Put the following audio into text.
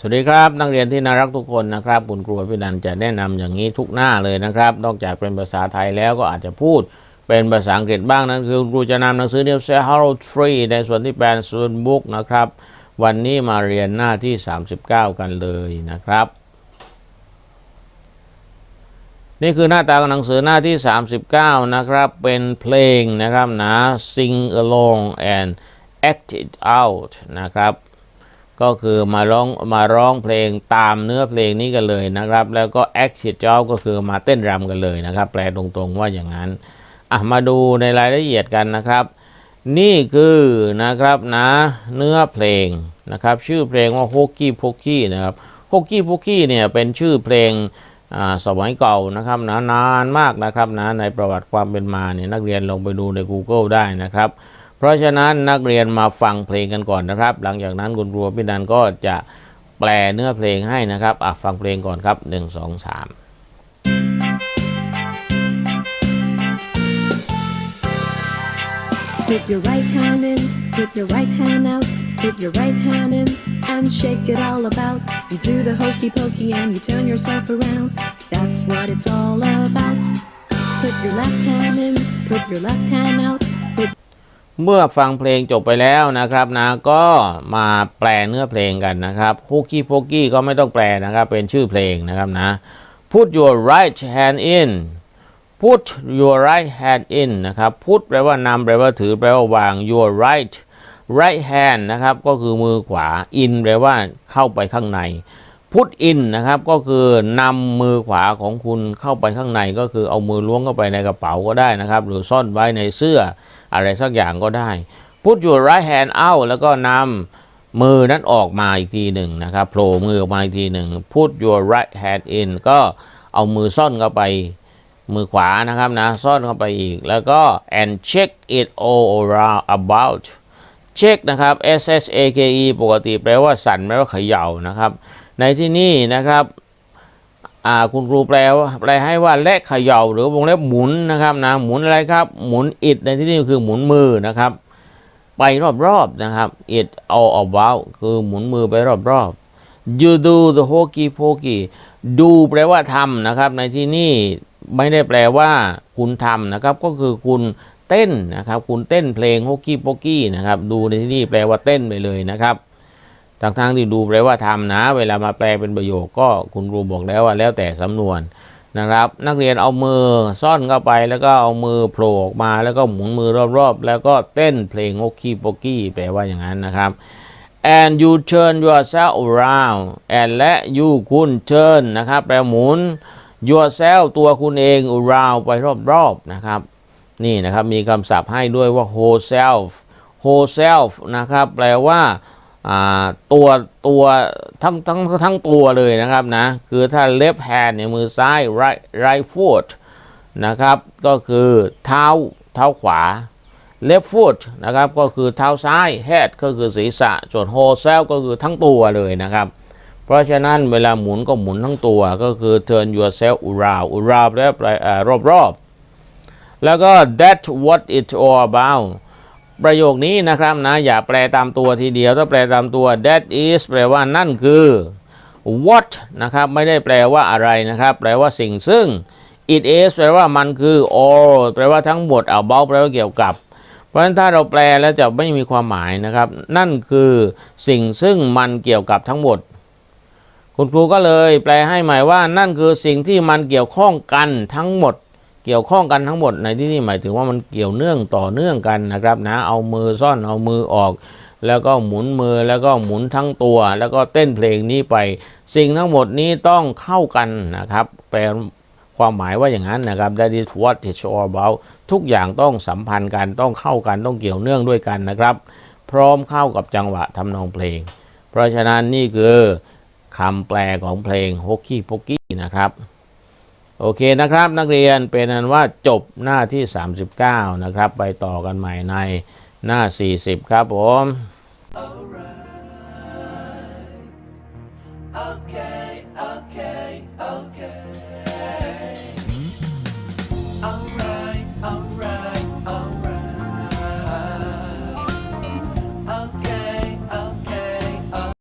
สวัสดีครับนักเรียนที่น่ารักทุกคนนะครับคุณครูพินันจะแนะนำอย่างนี้ทุกหน้าเลยนะครับ นอกจากเป็นภาษาไทยแล้วก็อาจจะพูดเป็นภาษาอังกฤษบ้างนั่นคือคุณครูจะนำหนังสือ New s e Hello Tree ในส่วนที่แปลส่วนบุ๊กนะครับ วันนี้มาเรียนหน้าที่ 39 กันเลยนะครับ นี่คือหน้าตาของหนังสือหน้าที่ 39 นะครับ เป็นเพลงนะครับนะ sing along and act it out นะครับ ก็คือมาร้องมาร้องเพลงตามเนื้อเพลงนี้กันเลยนะครับ แล้วก็ act it out ก็คือมาเต้นรำกันเลยนะครับ แปลตรงๆว่าอย่างนั้นอะมาดูในรายละเอียดกันนะครับ นี่คือนะครับนะเนื้อเพลงนะครับ ชื่อเพลงว่า Hokey Pokey นะครับ Hokey Pokey เนี่ยเป็นชื่อเพลงอ่าสมัยเก่านะครับนะนานมากนะครับนะในประวัติความเป็นมาเนี่ยนักเรียนลงไปดูใน Google ได้นะครับ ราะฉะนั้นนักเรียนมาฟังเพลงกันก่อนนะครับ หลังจากนั้นคุณครูพี่นันก็จะแปลเนื้อเพลงให้นะครับอะฟังเพลงก่อนครับ 1 2 3 Put your right hand in, put your right hand out, put your right hand in and shake it all about. You do the hokey pokey and you turn yourself around. That's what it's all about. Put your left hand in, put your left hand out, put เมื่อฟังเพลงจบไปแล้วนะครับนะก็มาแปลเนื้อเพลงกันนะครับฮ o กี้โ o กี้ก็ไม่ต้องแปลนะครับ เป็นชื่อเพลงนะครับนะ put your right hand in put your right hand in นะครับ put แปลว่านำแปลว่าถือแปลว่าวาง your right right hand นะครับก็คือมือขวา in แปลว่าเข้าไปข้างใน put in นะครับก็คือนำมือขวาของคุณเข้าไปข้างใน ก็คือเอามือล้วงเข้าไปในกระเป๋าก็ได้นะครับ หรือซ่อนไว้ในเสื้อ อะไรสักอย่างก็ได้ put your right hand out แล้วก็นำมือนั้นออกมาอีกทีหนึ่งนะครับโผล่มือออกมาอีกทีหนึ่ง put your right hand in ก็เอามือซ่อนเข้าไปมือขวานะครับนะซ่อนเข้าไปอีก แล้วก็ and check it all around about เช็คนะครับ S S A K E ปกติแปลว่าสั่นแปลว่าเขย่านะครับ ในที่นี่นะครับ อ่าคุณครูแปลว่าแปลให้ว่าและเขย่าหรือวงเล็บหมุนนะครับนะหมุนอะไรครับหมุน it ในที่นี้คือหมุนมือนะครับ ไปรอบๆนะครับ it all about คือหมุนมือไปรอบๆ you do the hokey pokey ดูแปลว่าทำนะครับ ในที่นี้ไม่ได้แปลว่าคุณทำนะครับก็คือคุณเต้นนะครับ คุณเต้นเพลงฮกกี้โปกี้นะครับ ดูในที่นี้แปลว่าเต้นไปเลยนะครับ ทางทางๆที่ดูแปลว่าทำนะ เวลามาแปลเป็นประโยคก็คุณครูบอกแล้วว่าแล้วแต่สำนวนนะครับ นักเรียนเอามือซ่อนเข้าไปแล้วก็เอามือโผล่ออกมาแล้วก็หมุนมือรอบๆ แล้วก็เต้นเพลงฮกกี้โปกี้แปลว่าอย่างนั้นนะครับ and you turn yourself around and และ you คุณ turn นะครับ แปลหมุน yourself ตัวคุณเอง around ไปรอบๆนะครับ นี่นะครับมีคำศัพท์ให้ด้วยว่า whole self whole self นะครับ แปลว่า ตัวตัวทั้งทั้งทั้งตัวเลยนะครับนะคือถ้า left hand เนี่ยมือซ้าย right right foot นะครับก็คือเท้าเท้าขวา left foot นะครับก็คือเท้าซ้าย head ก็คือศีรษะส่วน whole self ก็คือทั้งตัวเลยนะครับ เพราะฉะนั้นเวลาหมุนก็หมุนทั้งตัวก็คือ turn yourself around around แปลว่ารอบแล้วก็ that what it all about ประโยคนี้นะครับนะ อย่าแปลตามตัวทีเดียว ถ้าแปลตามตัว that is แปลว่านั่นคือ what นะครับไม่ได้แปลว่าอะไรนะครับ แปลว่าสิ่งซึ่ง it is แปลว่ามันคือ all แปลว่าทั้งหมด about แปลว่าเกี่ยวกับ เพราะฉะนั้นถ้าเราแปลแล้วจะไม่มีความหมายนะครับ นั่นคือสิ่งซึ่งมันเกี่ยวกับทั้งหมด คุณครูก็เลยแปลให้หม่ว่านั่นคือสิ่งที่มันเกี่ยวข้องกันทั้งหมด เกี่ยวข้องกันทั้งหมดในที่นี่หมายถึงว่ามันเกี่ยวเนื่องต่อเนื่องกันนะครับนะเอามือซ่อนเอามือออก แล้วก็หมุนมือแล้วก็หมุนทั้งตัว แล้วก็เต้นเพลงนี้ไป สิ่งทั้งหมดนี้ต้องเข้ากันนะครับแปลความหมายว่าอย่างนั้นนะครับ that is what it's all about ทุกอย่างต้องสัมพันธ์กันต้องเข้ากันต้องเกี่ยวเนื่องด้วยกันนะครับ พร้อมเข้ากับจังหวะทำนองเพลง เพราะฉะนั้นนี่คือคำแปลของเพลงฮกกี้พกกี้นะครับ โอเคนะครับ นักเรียนเป็นอันว่าจบหน้าที่ 39 นะครับ ไปต่อกันใหม่ในหน้า 40 ครับผม